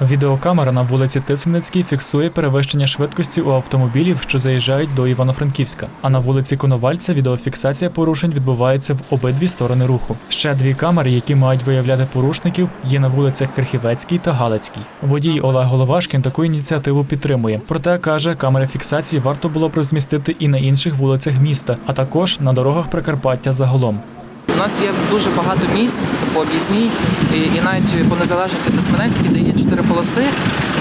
Відеокамера на вулиці Тисменецькій фіксує перевищення швидкості у автомобілів, що заїжджають до Івано-Франківська. А на вулиці Коновальця відеофіксація порушень відбувається в обидві сторони руху. Ще дві камери, які мають виявляти порушників, є на вулицях Крихівецькій та Галицькій. Водій Олег Головашкін таку ініціативу підтримує. Проте каже, камери фіксації варто було б розмістити і на інших вулицях міста, а також на дорогах Прикарпаття загалом. Нас є дуже багато місць по об'їзній, і, і навіть по незалежності Тисменецькій, де є чотири полоси.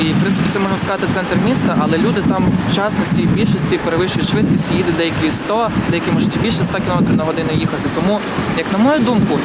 І в принципі це можна сказати центр міста, але люди там в частності в більшості перевищують швидкість, їде деякі і 100, деякі можуть і більше 100 км на годину їхати. Тому, як на мою думку,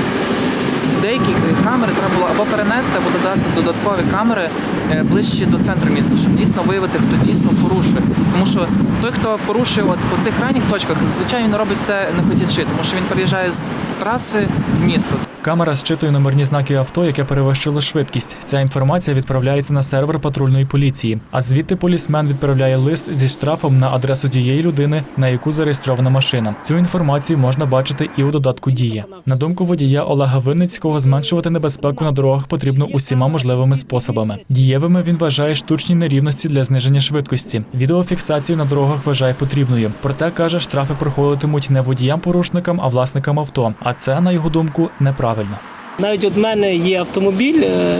деякі камери треба було або перенести, або додати додаткові камери е, ближче до центру міста, щоб дійсно виявити, хто дійсно порушує. Тому що той, хто порушує от по цих крайніх точках, звичайно не робить це не хотячи, тому що він переїжджає з траси в місто. Камера зчитує номерні знаки авто, яке перевищило швидкість. Ця інформація відправляється на сервер патрульної поліції. А звідти полісмен відправляє лист зі штрафом на адресу тієї людини, на яку зареєстрована машина. Цю інформацію можна бачити і у додатку Дія. На думку водія Олега Винницького, зменшувати небезпеку на дорогах потрібно усіма можливими способами. Дієвими він вважає штучні нерівності для зниження швидкості. Відеофіксацію на дорогах вважає потрібною. Проте каже, штрафи проходитимуть не водіям-порушникам, а власникам авто. А це, на його думку, неправильно. Навіть от мене є автомобіль, е,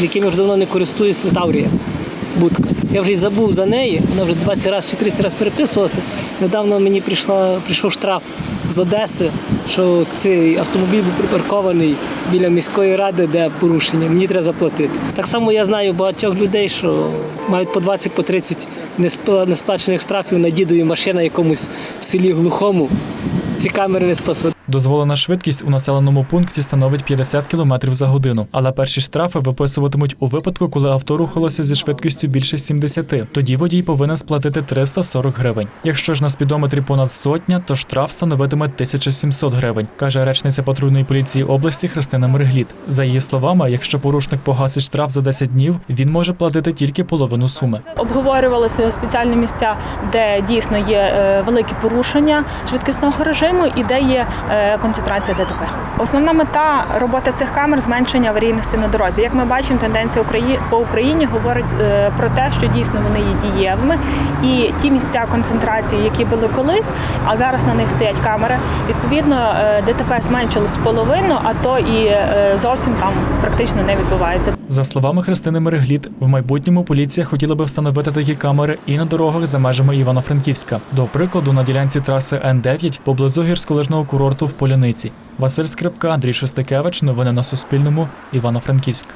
яким я вже давно не користуюся, Таврія. Будка. Я вже й забув за неї, вона вже 20 разів чи 30 разів переписувалася. Недавно мені прийшла, прийшов штраф з Одеси, що цей автомобіль був припаркований біля міської ради, де порушення. Мені треба заплатити. Так само я знаю багатьох людей, що мають по 20 по 30 несп- несплачених штрафів на дідові машина якомусь в селі глухому. Ці камери не спасуть. Дозволена швидкість у населеному пункті становить 50 км за годину, але перші штрафи виписуватимуть у випадку, коли авто рухалося зі швидкістю більше 70. Тоді водій повинен сплатити 340 гривень. Якщо ж на спідометрі понад сотня, то штраф становитиме 1700 гривень, каже речниця патрульної поліції області Христина Мергліт. За її словами, якщо порушник погасить штраф за 10 днів, він може платити тільки половину суми. Обговорювалися спеціальні місця, де дійсно є е, великі порушення швидкісного режиму і де є е, концентрація ДТП. Основна мета роботи цих камер зменшення аварійності на дорозі. Як ми бачимо, тенденція по Україні говорить е, про те, що дійсно вони є дієвими, і ті місця концентрації, які були колись, а зараз на них стоять камери. Відповідно, е, ДТП зменшилось половину, а то і е, зовсім там практично не відбувається. За словами Христини Мерегліт, в майбутньому поліція хотіла би встановити такі камери і на дорогах за межами Івано-Франківська. До прикладу, на ділянці траси Н9 поблизу гірськолижного курорту в Поляниці. Василь Скрипка, Андрій Шостикевич. Новини на Суспільному. Івано-Франківськ.